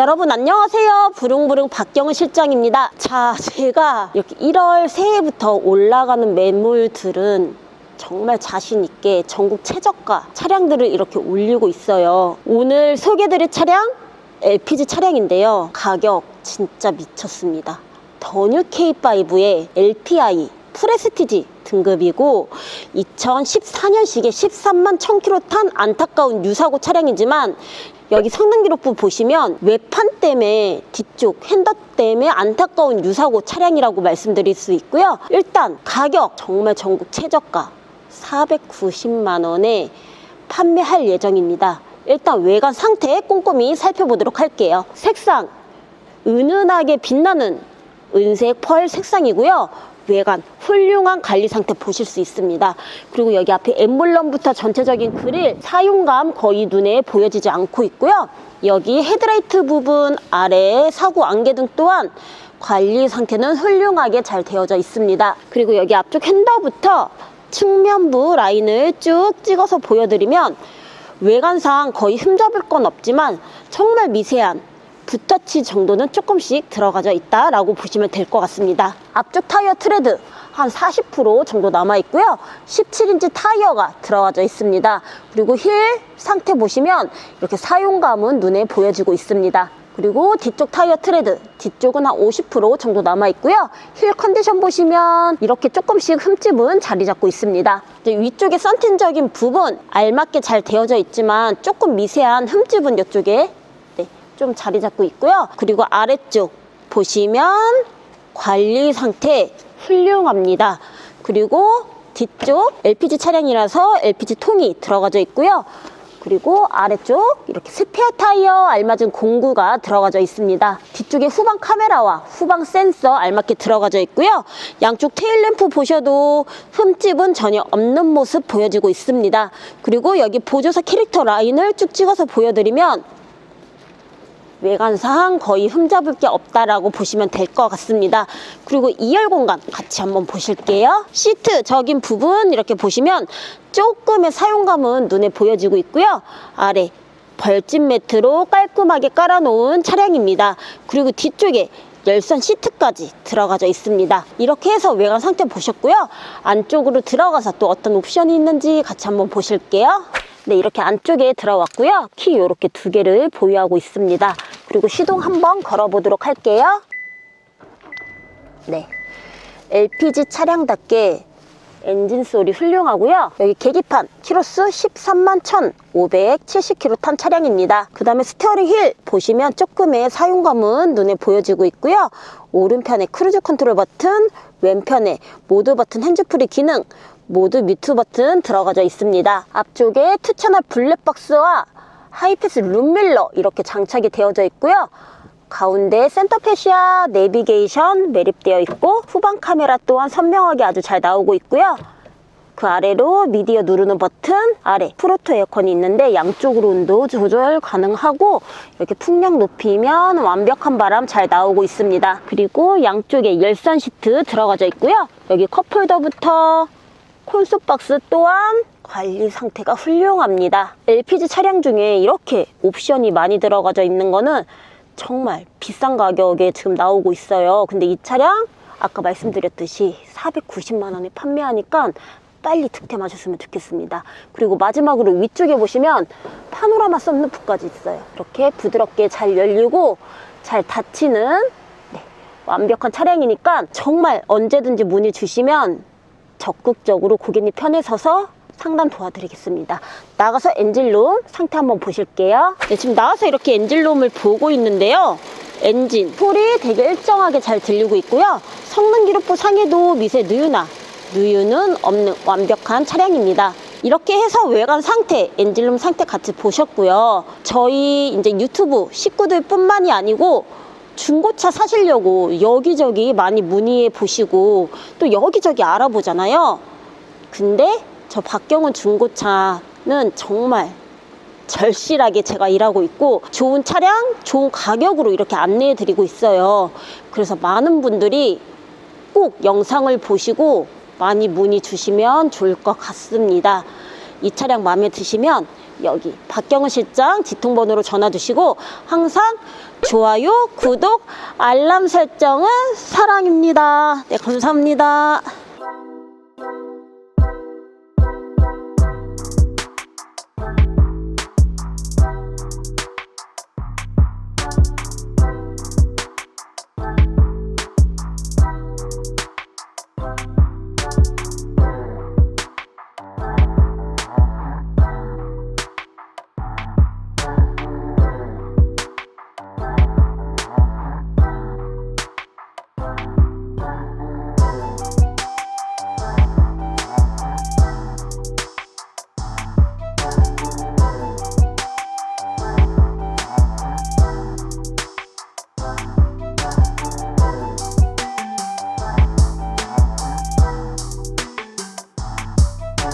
여러분 안녕하세요. 부릉부릉 박경은 실장입니다. 자, 제가 이렇게 1월 새해부터 올라가는 매물들은 정말 자신 있게 전국 최저가 차량들을 이렇게 올리고 있어요. 오늘 소개드릴 차량 LPG 차량인데요. 가격 진짜 미쳤습니다. 더뉴 K5의 LPI 프레스티지 등급이고 2014년식에 13만 1000km 탄 안타까운 유사고 차량이지만 여기 성능 기록부 보시면 외판 때문에 뒤쪽 핸더 때문에 안타까운 유사고 차량이라고 말씀드릴 수 있고요. 일단 가격 정말 전국 최저가 490만 원에 판매할 예정입니다. 일단 외관 상태 꼼꼼히 살펴보도록 할게요. 색상 은은하게 빛나는 은색 펄 색상이고요. 외관 훌륭한 관리 상태 보실 수 있습니다. 그리고 여기 앞에 엠블럼부터 전체적인 그릴 사용감 거의 눈에 보여지지 않고 있고요. 여기 헤드라이트 부분 아래 사구 안개등 또한 관리 상태는 훌륭하게 잘 되어져 있습니다. 그리고 여기 앞쪽 핸더부터 측면부 라인을 쭉 찍어서 보여드리면 외관상 거의 흠잡을 건 없지만 정말 미세한 붓터치 정도는 조금씩 들어가져 있다라고 보시면 될 것 같습니다. 앞쪽 타이어 트레드 한 40% 정도 남아 있고요. 17인치 타이어가 들어가져 있습니다. 그리고 힐 상태 보시면 이렇게 사용감은 눈에 보여지고 있습니다. 그리고 뒤쪽 타이어 트레드 뒤쪽은 한 50% 정도 남아 있고요. 힐 컨디션 보시면 이렇게 조금씩 흠집은 자리 잡고 있습니다. 위쪽에 썬틴적인 부분 알맞게 잘 되어져 있지만 조금 미세한 흠집은 이쪽에 네, 좀 자리 잡고 있고요. 그리고 아래쪽 보시면 관리 상태 훌륭합니다. 그리고 뒤쪽 LPG 차량이라서 LPG 통이 들어가져 있고요. 그리고 아래쪽 이렇게 스페어 타이어 알맞은 공구가 들어가져 있습니다. 뒤쪽에 후방 카메라와 후방 센서 알맞게 들어가져 있고요. 양쪽 테일램프 보셔도 흠집은 전혀 없는 모습 보여지고 있습니다. 그리고 여기 보조사 캐릭터 라인을 쭉 찍어서 보여드리면 외관상 거의 흠잡을 게 없다라고 보시면 될 것 같습니다. 그리고 2열 공간 같이 한번 보실게요. 시트 적인 부분 이렇게 보시면 조금의 사용감은 눈에 보여지고 있고요. 아래 벌집 매트로 깔끔하게 깔아놓은 차량입니다. 그리고 뒤쪽에 열선 시트까지 들어가져 있습니다. 이렇게 해서 외관 상태 보셨고요. 안쪽으로 들어가서 또 어떤 옵션이 있는지 같이 한번 보실게요. 네, 이렇게 안쪽에 들어왔고요. 키 이렇게 두 개를 보유하고 있습니다. 그리고 시동 한번 걸어보도록 할게요. 네, LPG 차량답게 엔진 소리 훌륭하고요. 여기 계기판 키로수 13만 1,570km 탄 차량입니다. 그 다음에 스티어링 휠 보시면 조금의 사용감은 눈에 보여지고 있고요. 오른편에 크루즈 컨트롤 버튼, 왼편에 모드 버튼 핸즈프리 기능, 모드 뮤트 버튼 들어가져 있습니다. 앞쪽에 투 채널 블랙박스와 하이패스 룸밀러 이렇게 장착이 되어져 있고요. 가운데 센터페시아 내비게이션 매립되어 있고 후방 카메라 또한 선명하게 아주 잘 나오고 있고요. 그 아래로 미디어 누르는 버튼 아래 프로토 에어컨이 있는데 양쪽으로 온도 조절 가능하고 이렇게 풍력 높이면 완벽한 바람 잘 나오고 있습니다. 그리고 양쪽에 열선 시트 들어가져 있고요. 여기 컵홀더부터 콘솔 박스 또한 관리 상태가 훌륭합니다. LPG 차량 중에 이렇게 옵션이 많이 들어가져 있는 거는 정말 비싼 가격에 지금 나오고 있어요. 근데 이 차량 아까 말씀드렸듯이 490만 원에 판매하니까 빨리 득템하셨으면 좋겠습니다. 그리고 마지막으로 위쪽에 보시면 파노라마 썬루프까지 있어요. 이렇게 부드럽게 잘 열리고 잘 닫히는 네, 완벽한 차량이니까 정말 언제든지 문의 주시면 적극적으로 고객님 편에 서서 상담 도와드리겠습니다. 나가서 엔진룸 상태 한번 보실게요. 네, 지금 나와서 이렇게 엔진룸을 보고 있는데요. 엔진 소리 되게 일정하게 잘 들리고 있고요. 성능 기록부 상에도 미세 누유나 누유는 없는 완벽한 차량입니다. 이렇게 해서 외관 상태, 엔진룸 상태 같이 보셨고요. 저희 이제 유튜브 식구들 뿐만이 아니고 중고차 사시려고 여기저기 많이 문의해 보시고 또 여기저기 알아보잖아요. 근데 저 박경은 중고차는 정말 절실하게 제가 일하고 있고 좋은 차량, 좋은 가격으로 이렇게 안내해 드리고 있어요. 그래서 많은 분들이 꼭 영상을 보시고 많이 문의 주시면 좋을 것 같습니다. 이 차량 마음에 드시면 여기 박경은 실장 지통번호로 전화 주시고 항상 좋아요, 구독, 알람 설정은 사랑입니다. 네, 감사합니다.